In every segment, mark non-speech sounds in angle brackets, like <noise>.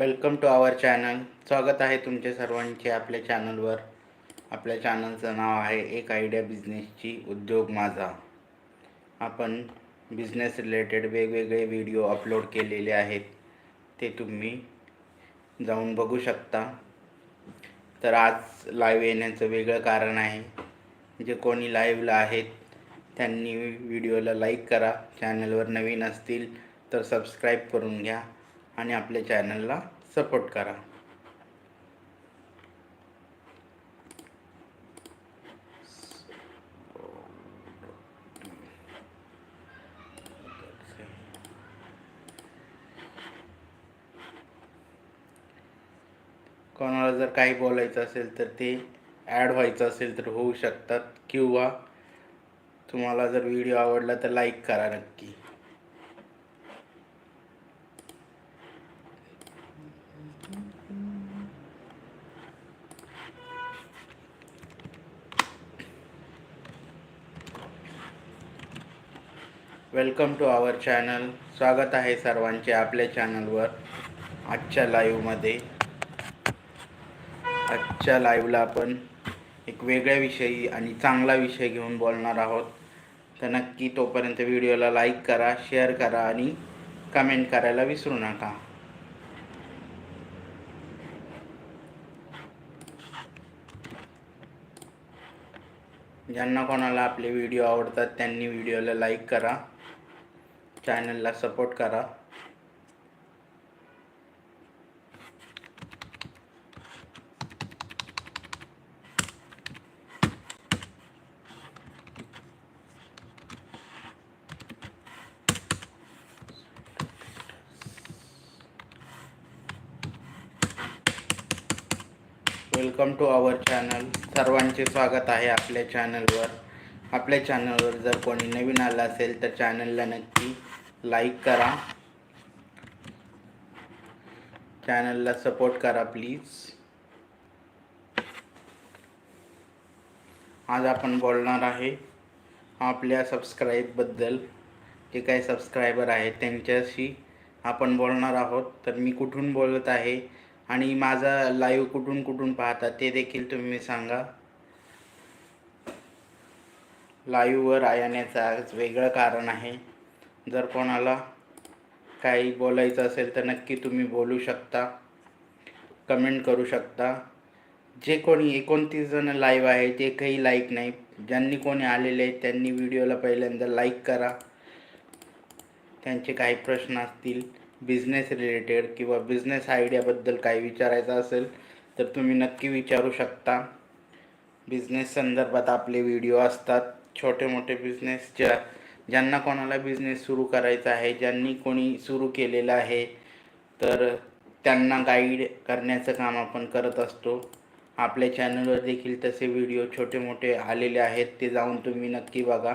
Welcome to our channel स्वागत आहे तुमचे सर्वांचे आपल्या चॅनलवर आपल्या चॅनलचं नाव आहे एक आयडिया बिझनेसची उद्योग माझा. आपण बिझनेस रिलेटेड वेगवेगळे व्हिडिओ अपलोड केलेले आहेत. ते तुम्ही जाऊन बघू शकता. तर आज लाईव्ह येण्याचं वेगळं कारण आहे जे कोणी लाईव्हला आहेत त्यांनी व्हिडिओला लाईक करा. चॅनलवर नवीन असतील तर सबस्क्राईब करून घ्या. आणि आपल्या चॅनलला सपोर्ट करा. कोणाला जर काही बोलायचं असेल तर ते ॲड व्हायचं असेल तर होऊ शकतात किंवा तुम्हाला जर व्हिडिओ आवडला तर लाईक करा नक्की. Welcome to our channel. स्वागत आहे सर्वांचे आपल्या चॅनलवर आजच्या लाईव्हमध्ये आजच्या लाईव्हला आपण एक वेगळ्या विषयी आणि चांगला विषय घेऊन बोलणार आहोत. तर नक्की तोपर्यंत व्हिडिओला लाईक करा शेअर करा आणि कमेंट करायला विसरू नका. ज्यांना कोणाला आपले व्हिडिओ आवडतात त्यांनी व्हिडिओला लाईक करा. चॅनलला सपोर्ट करा. वेलकम टू आवर चॅनल सर्वांचे स्वागत आहे आपल्या चॅनलवर आपल्या चॅनलवर जर कोणी नवीन आलं असेल तर चॅनलला नक्की लाईक करा. चॅनलला सपोर्ट करा प्लीज. आज आपण बोलणार आहे आपल्या सबस्क्राईबबद्दल. जे काही सबस्क्रायबर आहेत त्यांच्याशी आपण बोलणार आहोत. तर मी कुठून बोलत आहे आणि माझा लाईव्ह कुठून कुठून पाहता ते देखील तुम्ही सांगा. लाईव्हवर येण्याचं आज वेगळं कारण आहे. जर कोणाला काही बोलायचं असेल तर नक्की तुम्ही बोलू शकता कमेंट करू शकता. जे कोणी एकोणतीस जण लाईव्ह आहे ते काही लाईक नाही. ज्यांनी कोणी आलेले आहेत त्यांनी व्हिडिओला पहिल्यांदा लाईक करा. त्यांचे काही प्रश्न असतील बिझनेस रिलेटेड किंवा बिझनेस आयडियाबद्दल काही विचारायचं असेल तर तुम्ही नक्की विचारू शकता. बिझनेस संदर्भात आपले व्हिडिओ असतात. छोटे मोठे बिझनेसच्या ज्यांना कोणाला बिझनेस सुरू करायचा आहे ज्यांनी कोणी सुरू केलेलं आहे तर त्यांना गाईड करण्याचं काम आपण करत असतो. आपल्या चॅनलवर देखील तसे व्हिडिओ छोटे मोठे आलेले आहेत ते जाऊन तुम्ही नक्की बघा.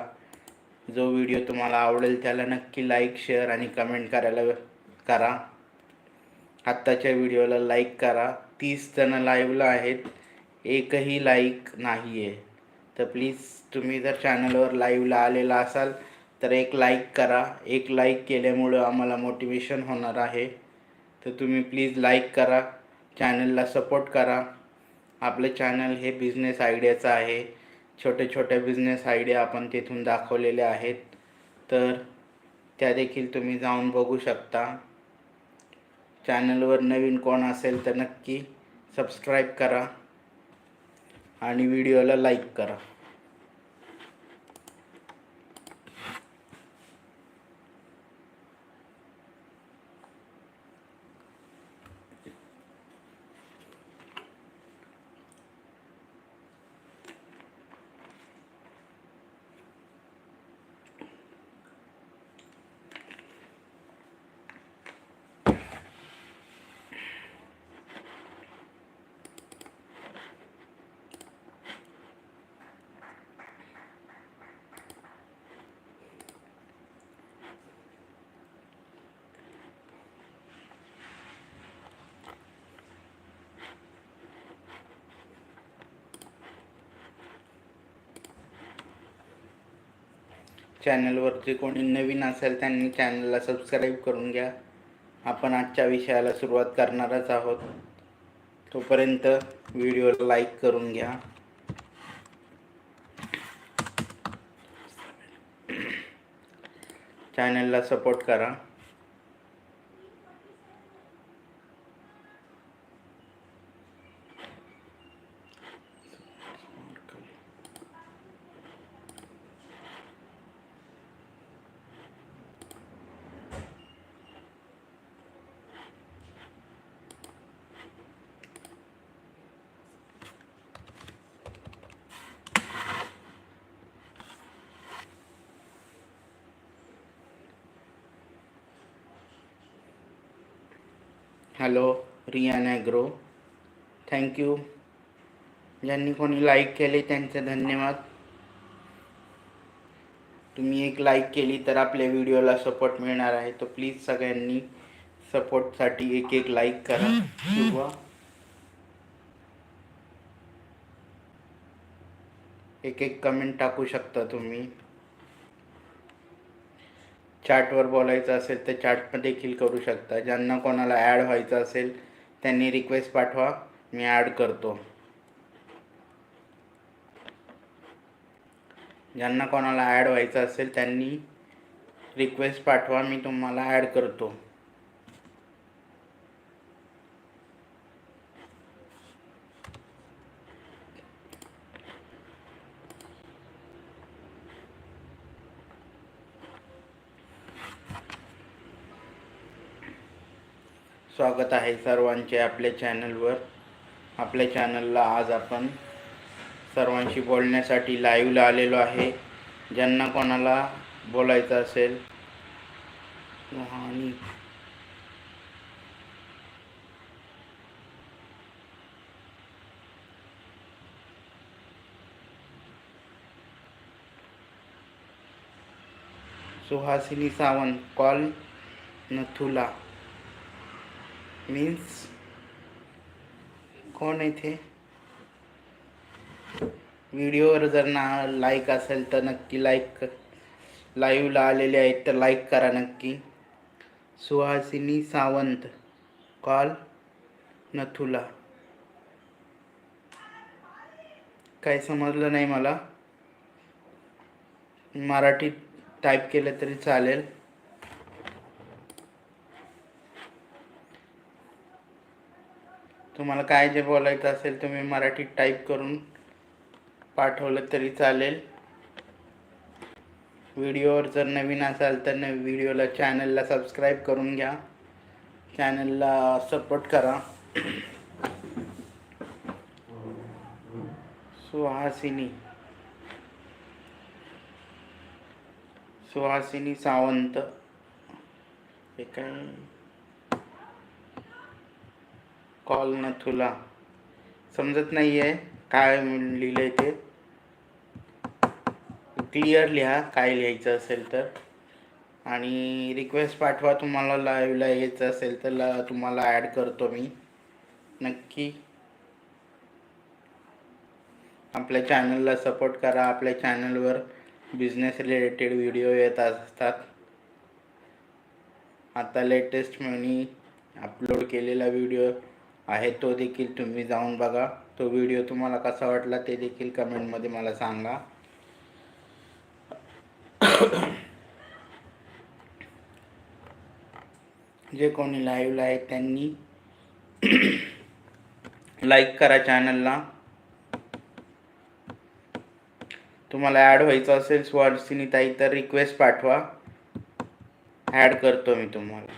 जो व्हिडिओ तुम्हाला आवडेल त्याला नक्की लाईक शेअर आणि कमेंट करायला करा. आत्ताच्या व्हिडिओला लाईक करा. तीस जणं लाईव्हला आहेत एकही लाईक नाही आहे तर प्लीज तुम्ही जर चॅनलवर लाईव्हला आलेला असाल तर एक लाईक करा. एक लाईक केल्यामुळं आम्हाला मोटिवेशन होणार आहे. तर तुम्ही प्लीज लाईक करा. चॅनलला सपोर्ट करा. आपलं चॅनल हे बिझनेस आयडियाचं आहे. छोटे छोटे बिझनेस आयडिया आपण तिथून दाखवलेल्या आहेत. तर त्या देखील तुम्ही जाऊन बघू शकता. चॅनलवर नवीन कोण असेल तर नक्की सबस्क्राईब करा. आणि व्हिडिओला लाईक करा. चॅनलवरती कोणी नवीन असेल त्यांनी चॅनलला सबस्क्राईब करून घ्या. आपण आजच्या विषयाला सुरुवात करणारच आहोत. तोपर्यंत व्हिडिओला लाईक करून घ्या. चॅनलला सपोर्ट करा. हॅलो रिया नॅग्रो थँक्यू ज्यांनी कोणी लाईक केले त्यांचे धन्यवाद. तुम्ही एक लाईक केली तर आपल्या व्हिडिओला सपोर्ट मिळणार आहे. तर प्लीज सगळ्यांनी सपोर्टसाठी एक एक लाईक करा. किंवा एक एक कमेंट टाकू शकता तुम्ही. चॅटवर बोलायचं असेल तर चॅट देखील करू शकता. ज्यांना कोणाला ॲड व्हायचं असेल त्यांनी रिक्वेस्ट पाठवा. मी ॲड करतो. ज्यांना कोणाला ॲड व्हायचं असेल त्यांनी रिक्वेस्ट पाठवा. मी तुम्हाला ॲड करतो. स्वागत आहे सर्वांचे आपल्या चॅनलवर. आपल्या चॅनलला आज आपण सर्वांशी बोलण्यासाठी लाईव्हला आलेलो आहे. ज्यांना कोणाला बोलायचं असेल. आणि सुहासिनी सावंत कॉल नथुला. मीन्स कोण येथे व्हिडिओवर जर ना लाईक असेल तर नक्की लाईक लाईव्हला आलेले आहेत तर लाईक करा नक्की. सुहासिनी सावंत. कॉल नथुला. काय समजलं नाही मला. मराठीत टाईप केलं तरी चालेल. तुम्हाला काय जे बोलायचं असेल तुम्ही मराठीत टाईप करून पाठवलं तरी चालेल. व्हिडिओवर जर नवीन असाल तर न व्हिडिओला चॅनलला सबस्क्राईब करून घ्या. चॅनलला सपोर्ट करा. सुहासिनी. सुहासिनी सावंत. हे काय? कॉल नथुला समजत नाही आहे काय लिहिलं आहे ते. क्लिअर लिहा काय लिहायचं असेल तर. आणि रिक्वेस्ट पाठवा तुम्हाला लाईव्हला यायचं असेल तर ला तुम्हाला ॲड करतो मी. नक्की. आपल्या चॅनलला सपोर्ट करा. आपल्या चॅनलवर बिझनेस रिलेटेड व्हिडिओ येत असतात. आता लेटेस्ट मी अपलोड केलेला व्हिडिओ आहे तो देखील तुम्ही जाऊन बघा. तो व्हिडिओ तुम्हाला कसा वाटला ते देखील कमेंटमध्ये मला सांगा. <coughs> जे कोणी लाईव्हला आहेत त्यांनी <coughs> लाईक करा चॅनलला तुम्हाला ॲड व्हायचं असेल सुवासिनी ताई तर रिक्वेस्ट पाठवा. ॲड करतो मी तुम्हाला.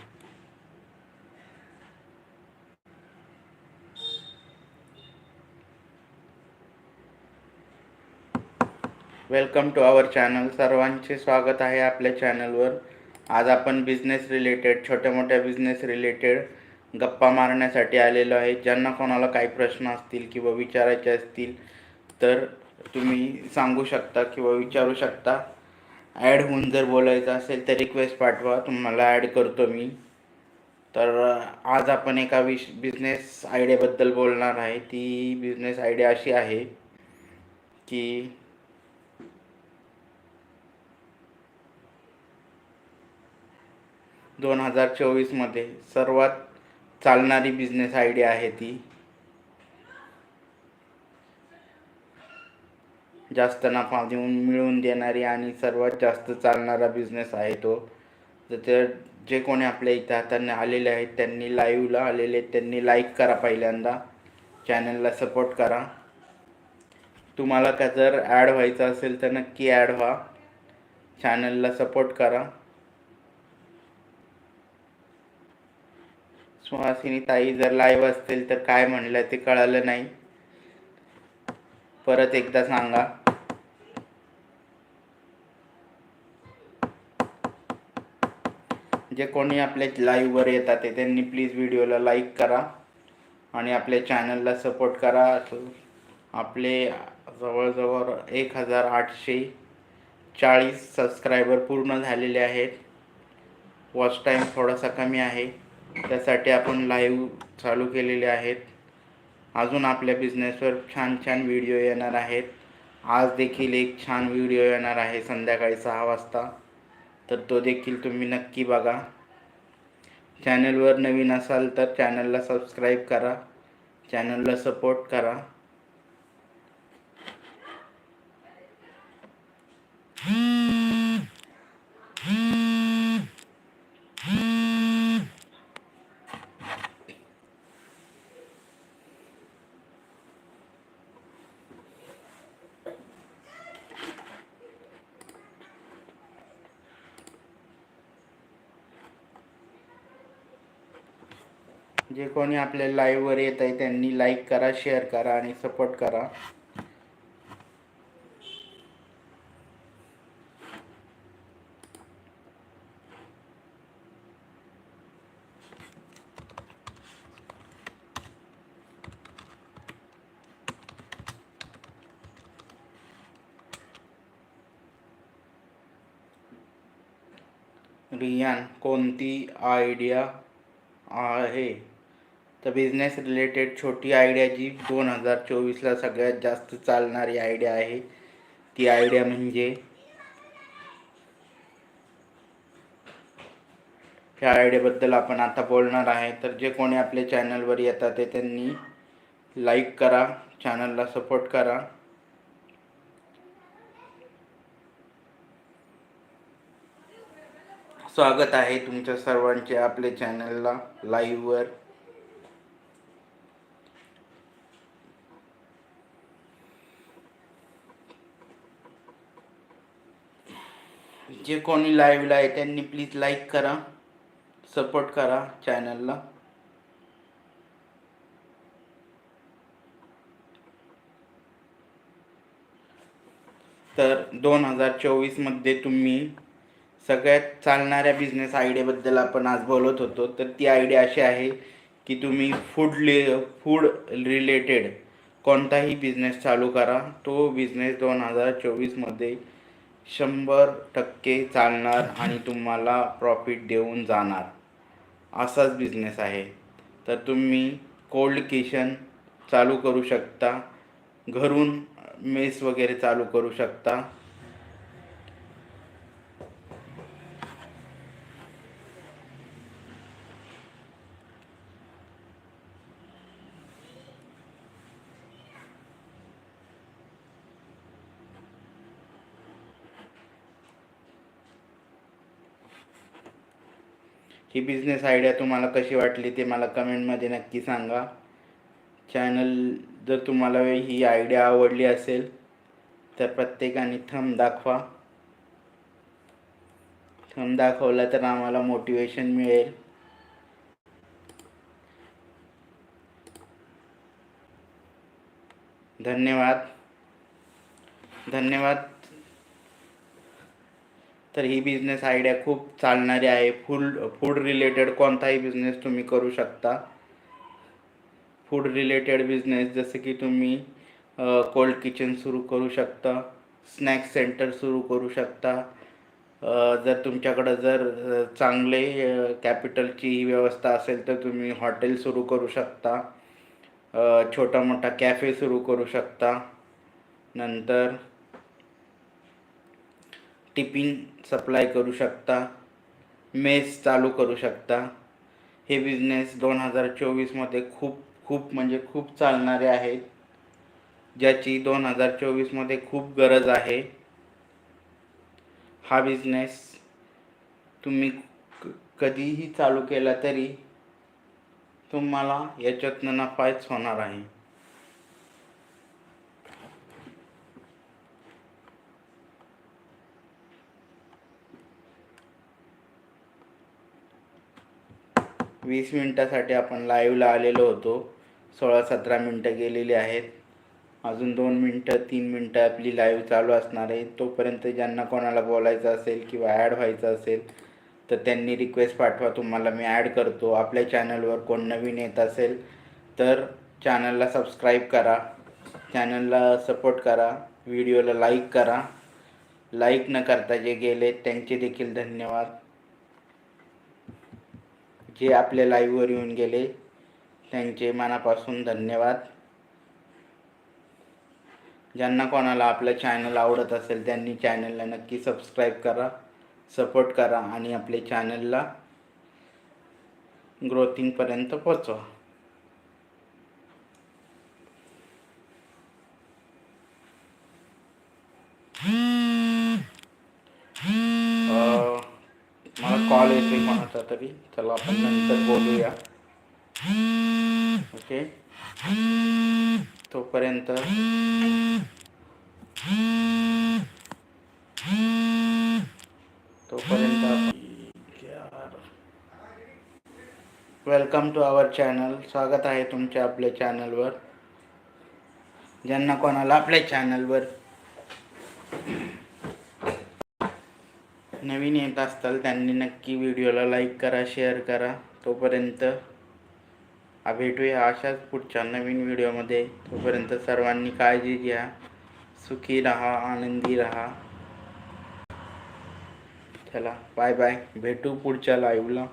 Welcome to our channel. सर्वांचे स्वागत आहे आपल्या चॅनलवर. आज आपण बिझनेस रिलेटेड छोट्या मोठ्या बिझनेस रिलेटेड गप्पा मारण्यासाठी आलेलो आहे. ज्यांना कोणाला काही प्रश्न असतील किंवा विचारायचे असतील तर तुम्ही सांगू शकता किंवा विचारू शकता. ॲड होऊन जर बोलायचं असेल तर रिक्वेस्ट पाठवा. तुम्हाला ॲड करतो मी. तर आज आपण एका विश बिझनेस आयडियाबद्दल बोलणार आहे. ती बिझनेस आयडिया अशी आहे की दोन हजार चोवीसमध्ये सर्वात चालणारी बिझनेस आयडिया आहे ती. जास्त नफा देऊन मिळवून देणारी आणि सर्वात जास्त चालणारा बिझनेस आहे तो. तर जे कोणी आपल्या इथं हाताने आलेले आहेत त्यांनी लाईव्हला आलेले आहेत त्यांनी लाईक करा पहिल्यांदा. चॅनलला सपोर्ट करा. तुम्हाला का जर ॲड व्हायचं असेल तर नक्की ॲड व्हा. चॅनलला सपोर्ट करा. सुहासिनी ताई जर लाईव्ह असतील तर काय म्हणलं ते कळालं नाही. परत एकदा सांगा. जे कोणी आपल्या लाईव्हवर येतात ते त्यांनी प्लीज व्हिडिओला लाईक करा आणि आपल्या चॅनलला सपोर्ट करा. आपले जवळजवळ एक हजार आठशे चाळीस सबस्क्रायबर पूर्ण झालेले आहेत. वॉच टाईम थोडासा कमी आहे. त्यासाठी आपण लाईव्ह चालू केलेले आहेत. अजून आपल्या बिझनेसवर छान छान व्हिडिओ येणार आहेत. आज देखील एक छान व्हिडिओ येणार आहे संध्याकाळी सहा वाजता. तर तो देखील तुम्ही नक्की बघा. चॅनलवर नवीन असाल तर चॅनलला सबस्क्राईब करा. चॅनलला सपोर्ट करा. जे कोणी आपल्या लाईव्हवर येत आहे त्यांनी लाईक करा शेअर करा आणि सपोर्ट करा. रियान कोणती आयडिया आहे? तर बिझनेस रिलेटेड छोटी आयडिया जी दोन हजार चोवीसला सगळ्यात जास्त चालणारी आयडिया आहे ती आयडिया म्हणजे ह्या आयडियाबद्दल आपण आता बोलणार आहे. तर जे कोणी आपल्या चॅनलवर येतात ते त्यांनी लाईक करा चॅनलला सपोर्ट करा. स्वागत आहे तुमच्या सर्वांचे आपल्या चॅनलला लाईव्हवर जे कोणी लाईव्हला आहे त्यांनी प्लीज लाईक करा सपोर्ट करा चॅनलला तर दोन हजार चोवीसमध्ये तुम्ही सगळ्यात चालणाऱ्या बिझनेस आयडियाबद्दल आपण आज बोलत होतो. तर ती आयडिया अशी आहे की तुम्ही फूड ले फूड रिलेटेड कोणताही बिझनेस चालू करा. तो बिझनेस दोन हजार चोवीसमध्ये शंभर टक्के चालणार आणि तुम्हाला प्रॉफिट देऊन जाणार. असाच बिझनेस आहे. तर तुम्ही कोल्ड किचन चालू करू शकता. घरून मेस वगैरे चालू करू शकता. ही बिझनेस आयडिया तुम्हाला कशी वाटली ते मला कमेंटमध्ये नक्की सांगा. चॅनल जर तुम्हाला ही आयडिया आवडली असेल तर प्रत्येकाने थंब दाखवा. थंब दाखवला तर आम्हाला मोटिवेशन मिळेल. धन्यवाद. धन्यवाद. तर ही बिझनेस आयडिया खूप चालणारी आहे. फूड फूड रिलेटेड कोणताही बिझनेस तुम्ही करू शकता. फूड रिलेटेड बिझनेस जसं की तुम्ही कोल्ड किचन सुरू करू शकता. स्नॅक्स सेंटर सुरू करू शकता. जर तुमच्याकडं जर चांगले कॅपिटलची ही व्यवस्था असेल तर तुम्ही हॉटेल सुरू करू शकता. छोटा मोठा कॅफे सुरू करू शकता. नंतर टिफिन सप्लाय करू शकता मेस चालू करू शकता. हे बिझनेस दोन हजार चोवीसमध्ये खूप खूप म्हणजे खूप चालणारे आहेत ज्याची दोन हजार चोवीसमध्ये खूप गरज आहे. हा बिझनेस तुम्ही क- कधीही चालू केला तरी तुम्हाला याच्यातनं नफाच होणार आहे. वीस मिनटासाठी आपण लाईव्हला आलेलो होतो. सोळा सतरा मिनटं गेलेली आहेत. अजून दोन मिनटं तीन मिनटं आपली लाईव्ह चालू असणार आहे. तोपर्यंत ज्यांना कोणाला बोलायचं असेल किंवा ॲड व्हायचं असेल तर त्यांनी रिक्वेस्ट पाठवा. तुम्हाला मी ॲड करतो. आपल्या चॅनलवर कोण नवीन येत असेल तर चॅनलला सबस्क्राईब करा. चॅनलला सपोर्ट करा. व्हिडिओला लाईक करा. लाईक न करता जे गेले त्यांचे देखील धन्यवाद. जे आपल्या लाईव्हवर येऊन गेले त्यांचे मनापासून धन्यवाद. ज्यांना कोणाला आपलं चॅनल आवडत असेल त्यांनी चॅनलला नक्की सबस्क्राईब करा सपोर्ट करा आणि आपल्या चॅनलला ग्रोथिंगपर्यंत पोचवा मला कोणाचा तरी चला आपण नंतर बोलूया ओके तोपर्यंत तोपर्यंत वेलकम टू आवर चॅनल स्वागत आहे तुमच्या आपल्या चॅनलवर ज्यांना कोणाला आपल्या चॅनलवर नवीन येत असताल त्यांनी नक्की व्हिडिओला लाईक करा शेअर करा. तोपर्यंत भेटूया अशाच पुढच्या नवीन व्हिडिओमध्ये. तोपर्यंत सर्वांनी काळजी घ्या. सुखी राहा आनंदी राहा. चला बाय बाय भेटू पुढच्या लाईव्हला